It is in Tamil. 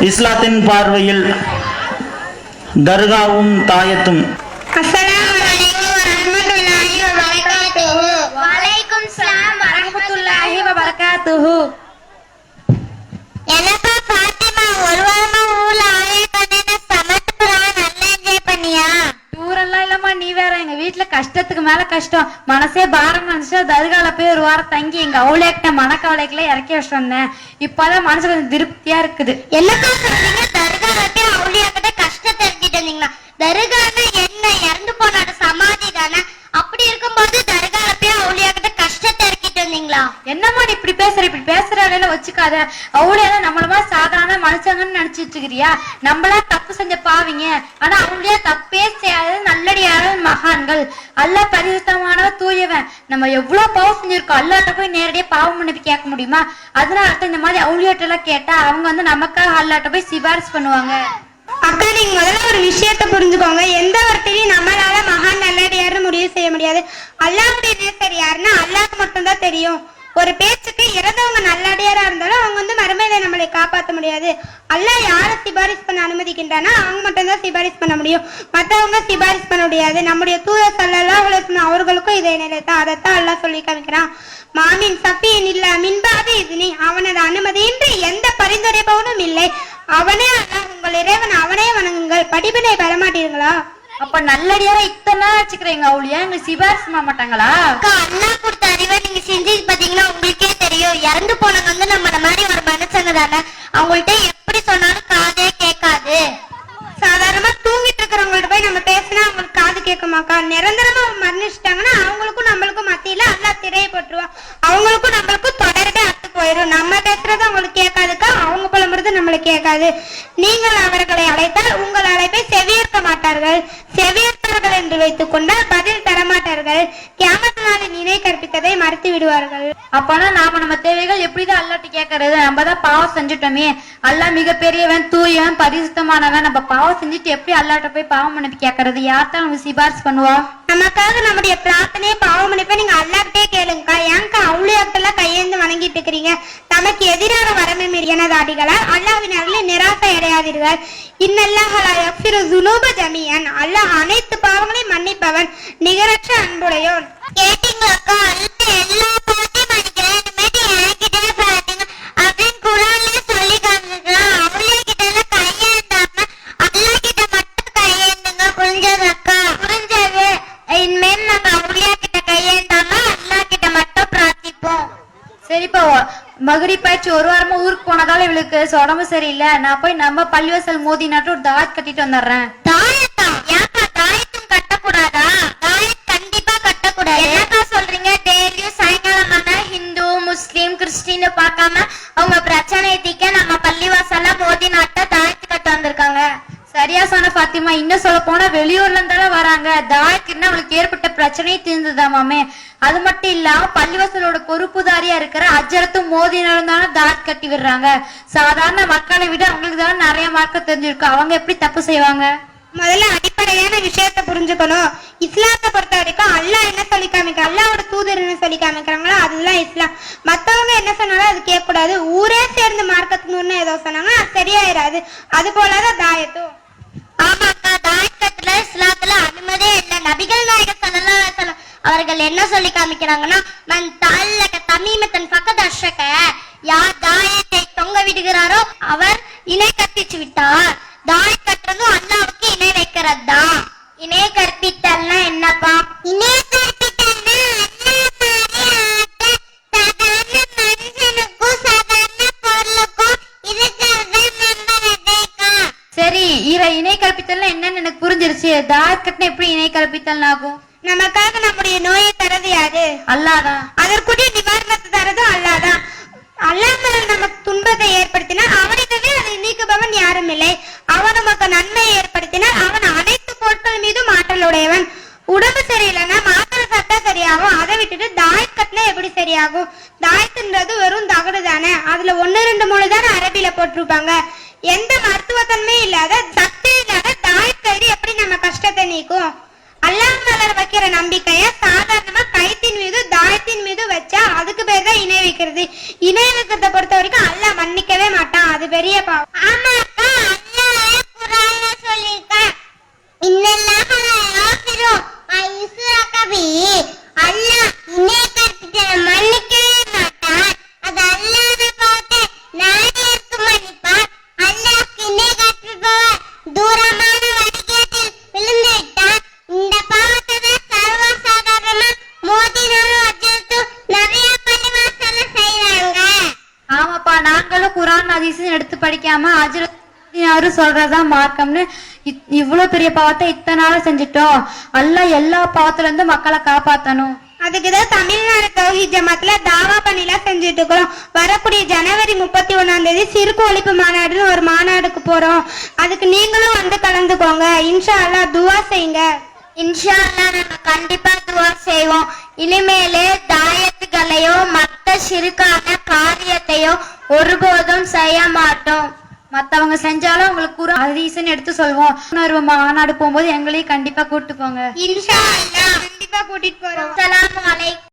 இஸ்லாத்தின் பார்வையில் தர்காவும் தாயத்தும். அஸ்ஸலாமு கஷ்டத்துக்கு மேல கஷ்டம். மனசே பாரம் நினைச்சா தர்கால போய் ஒரு வாரம் தங்கி எங்க அவ்வளோக்கிட்ட மனக்கவலைக்குள்ள இறக்கி வச்சு வந்தேன். இப்பதான் மனசு கொஞ்சம் திருப்தியா இருக்குது. என்னப்பா சொல்றீங்க? தருகால போய் அவுளியா கிட்ட கஷ்டத்தை எழுதிட்டு வந்தீங்களா? தர்கானா என்னம்மா நீ இப்படி பேசுற? இப்படி பேசுற வேலையில வச்சுக்காத. அவளையா நம்மளமா சாதாரண மனுஷங்கன்னு நினைச்சிட்டு இருக்கிறியா? நம்மளா தப்பு செஞ்ச பாவிங்க. ஆனா அவங்களே தப்பே செய்யாத நல்லடியான மகான்கள். அல்லா பரிசுத்தமானவன் தூயவன். நம்ம எவ்வளவு பாவம் செஞ்சிருக்கோம். அல்லாட்ட போய் நேரடியா பாவம் மன்னிப்பு கேட்க முடியுமா? அதனால இந்த மாதிரி அவளியாட்ட எல்லாம் கேட்டா அவங்க வந்து நமக்காக அல்லாட்ட போய் சிபாரிசு பண்ணுவாங்க. அக்கா நீங்க முதல்ல ஒரு விஷயத்த புரிஞ்சுக்கோங்க. எந்த ஒருத்தரையும் நம்மளால மகான் நல்லடியாருன்னு முடிவு செய்ய முடியாது. அல்லாஹ்வுடைய நேசர் யாருன்னா அல்லாஹ்க்கு மட்டும்தான் தெரியும். ஒரு பேச்சுக்கு இறந்தவங்க நல்லடியாரா இருந்தாலும் அவங்க வந்து மறுமையில நம்மளை காப்பாற்ற முடியாது. அல்லாஹ் யாரை சிபாரிஸ் பண்ண அனுமதிக்கின்றானா அவங்க மட்டும்தான் சிபாரிசு பண்ண முடியும். மற்றவங்க சிபாரிசு பண்ண முடியாது. நம்முடைய தூய சல்லல்லாஹு அவர்களுக்கும் இதே நிலை தான் அதைத்தான் அல்லாஹ் சொல்லி காமிக்கிறான். மாமின் சப்பியின் இல்ல மின்பாது இதுனி. அவனது அனுமதியின்றி எந்த பரிந்துரைப்பவனும் இல்லை. அவனே அல்லாஹ் உங்கள் இறைவன் அவனே வணங்குங்கள். படிப்பினை பெறமாட்டீர்களா அப்ப நல்லடியாரா இத்தனை நாள் வச்சுக்கிறீங்க அவளையா எங்க சிபாரிசு பண்ண மாட்டாங்களா? அக்கா அல்லாஹ் கொடுத்த அறிவை நீங்க செஞ்சு பாத்தீங்கன்னா உங்களுக்கே தெரியும். இறந்து போனவங்க வந்து நம்ம மாதிரி ஒரு மனுஷங்க தானே. அவங்கள்ட்ட எப்படி சொன்னாலும் காதே கேட்காது. சாதாரணமா தூங்கிட்டு இருக்கிறவங்கள்ட்ட போய் நம்ம பேசினா அவங்களுக்கு காது கேட்குமாக்கா நிரந்தரமா மரணிச்சிட்டாங்கன்னா அவங்களுக்கும் நம்மளுக்கும் மத்தியில அல்லாஹ் திரையை போட்டுருவான் அவங்களுக்கும் நம்மளுக்கும் தொடர்பே அத்து போயிடும் நம்ம பேசுறது அவங்களுக்கு கேட்காதுக்கா? அவங்க புலம்புறது நம்மளுக்கு கேட்காது. நீங்கள் அவர்களை அழைத்தால் உங்கள் அழைப்பை விடுவார்கள் கியாமத் நாளின் இணை கற்பித்ததை மறுத்து விடுவார்கள். அப்பனா நாம நம்ம தேவைகள் எப்படிதான் அல்லாட்டி கேட்கறது நம்ம தான் பாவம் செஞ்சுட்டோமே. அல்லாஹ் மிகப்பெரியவன் தூயவன் பரிசுத்தமானவன். நம்ம பாவம் செஞ்சுட்டு எப்படி அல்லாட்ட போய் பாவம் மன்னிப்பு கேட்கறது யார்தான் நம்ம சிபாரிசு பண்ணுவா? நமக்காக நம்முடைய பிரார்த்தனையை பாவம் மன்னிப்பை நீங்க அல்லாட்டே கேளுங்கக்கா. ஏங்கா அவுளியாக்கெல்லாம் கையேந்து வணங்கிட்டு இருக்கிறீங்க தமக்கு எதிரான வரமே மீறியனது அடிகளால் நிராசை அடையாதீர்கள். இன்னல்லாஹலா ஜமியன். அல்லாஹ் அனைத்து பாவங்களையும் மன்னிப்பவன். நிகரற்ற அன்புடையோன். கேட்டீங்களாக்கா? எல்லா மகரிப்பாச்சு ஒரு வாரமா ஊருக்கு போனதால இவளுக்கு உடம்பு சரியில்லை. நான் போய் நம்ம பள்ளிவாசல் மோதி நாட்டு ஒரு தாத் கட்டிட்டு வந்துடுறேன். தாய் சரியா சொன்ன பாத்திமா இன்னும் சொல்ல போனா வெளியூர்ல இருந்தாலும் வராங்க. தாயத்துன்னா அவளுக்கு ஏற்பட்ட பிரச்சனையே தீர்ந்துதாமாமே அது மட்டும் இல்லாம பள்ளிவாசலோட பொறுப்புதாரியா இருக்கிற அஜரத்தும் மோதினாலும் தானே தாயத் கட்டி விடுறாங்க. சாதாரண மக்களை விட அவங்களுக்கு தானே நிறைய மார்க்க தெரிஞ்சிருக்கும் அவங்க எப்படி தப்பு செய்வாங்க? முதல்ல அடிப்படையான விஷயத்த புரிஞ்சுக்கணும். இஸ்லாத்தை பொறுத்த வரைக்கும் அல்லாஹ் என்ன சொல்லி காமிக்க அல்லாவோட தூதர் என்ன சொல்லி காமிக்கிறாங்களோ அதுதான் இஸ்லாம். மத்தவங்க என்ன சொன்னாலும் அது கேட்கக்கூடாது. ஊரே சேர்ந்து மார்க்கத்துன்னு ஏதோ சொன்னாங்க அது சரியாயிராது. அது போலதான் தாயத்தும். ஆமாக்கா தாயக்கத்துல இஸ்லாத்துல அனுமதியே இல்லை. நபிகள் நாயகர் ஸல்லல்லாஹு அலைஹி அவர்கள் என்ன சொல்லி காமிக்கிறாங்கன்னா மன் தல்லக தமீமத்தன் ஃபக்கத் அஷ்ரக. யார் தாயத்தை தொங்க விடுகிறாரோ அவர் இணை கற்பிச்சு விட்டார். தாய இணை கற்பித்தல்னா என்னன்னு எனக்கு புரிஞ்சிருச்சு. தாயத் கட்டின எப்படி இணை கற்பித்தல் ஆகும்? நமக்காக நம்முடைய நோயை தரது யாரு? அல்லாதான் அதற்குரிய நிவாரணத்தை தரதும் அல்லாதான் அல்லாமல் நமக்கு துன்பத்தை ஏற்படுத்தினால் அவனுக்கவே அதை நீக்குபவன் யாரும் இல்லை. அவன் நமக்கு நன்மையை ஏற்படுத்தினால் அவன் அனைத்து பொருட்கள் மீதும் ஆற்றல் உடையவன். உடம்பு சரியில்லைன்னா மாத்திரை சாப்பிட்டா சரியாகும். அதை விட்டுட்டு தாயத் கட்டினா எப்படி சரியாகும்? தாயத்துன்றது வெறும் தகடு தானே அதுல ஒன்னு ரெண்டு மூணு தானே அரபியில போட்டிருப்பாங்க. எந்த மருத்துவத்தன்மையும் இல்லாத சத்து இல்லாத தாயத் கயிறு எப்படி நம்ம கஷ்டத்தை நீக்கும்? அல்லாஹ் மேல வைக்கிற நம்பிக்கைய சாதாரணமா கைத்தின் மீது தாயத்தின் மீது வச்சா அதுக்கு பேர் தான் இணை வைக்கிறது. இணை வைக்கிறத பொறுத்த வரைக்கும் அல்லாஹ் மன்னிக்கவே மாட்டான். அது பெரிய பாவம். படிக்காம அஜுர யாரும் சொல்றதுதான் மார்க்கம்னு இவ்வளவு பெரிய பாவத்தை இத்தனை நாளா செஞ்சுட்டோம். அல்லாஹ் எல்லா பாவத்துல இருந்து மக்களை காப்பாத்தணும். அதுக்கு தான் தமிழ்நாடு தௌஹீத் ஜமாத்துல தாவா பணிலாம் செஞ்சுட்டு இருக்கிறோம். வரக்கூடிய ஜனவரி முப்பத்தி ஒண்ணாம் தேதி சிறுக்கு ஒழிப்பு மாநாடுன்னு ஒரு மாநாடுக்கு போறோம். அதுக்கு நீங்களும் வந்து கலந்துக்கோங்க. இன்ஷா அல்லாஹ் துவா செய்யுங்க. இன்ஷா அல்லாஹ் நாங்க கண்டிப்பா துவா செய்வோம். இனிமேலு தாயத்துகளையோ மத்த சிறுக்கான காரியத்தையோ ஒருபோதும் செய்ய மாட்டோம். மத்தவங்க செஞ்சாலும் அவங்களுக்கு கூற. அதீசன் எடுத்து சொல்வோம். இன்னொரு மாநாடு போகும்போது எங்களையும் கண்டிப்பா கூட்டு போங்க. இன்ஷா அல்லாஹ். கண்டிப்பா கூட்டிட்டு போறோம். அஸ்ஸலாமு அலைக்கும்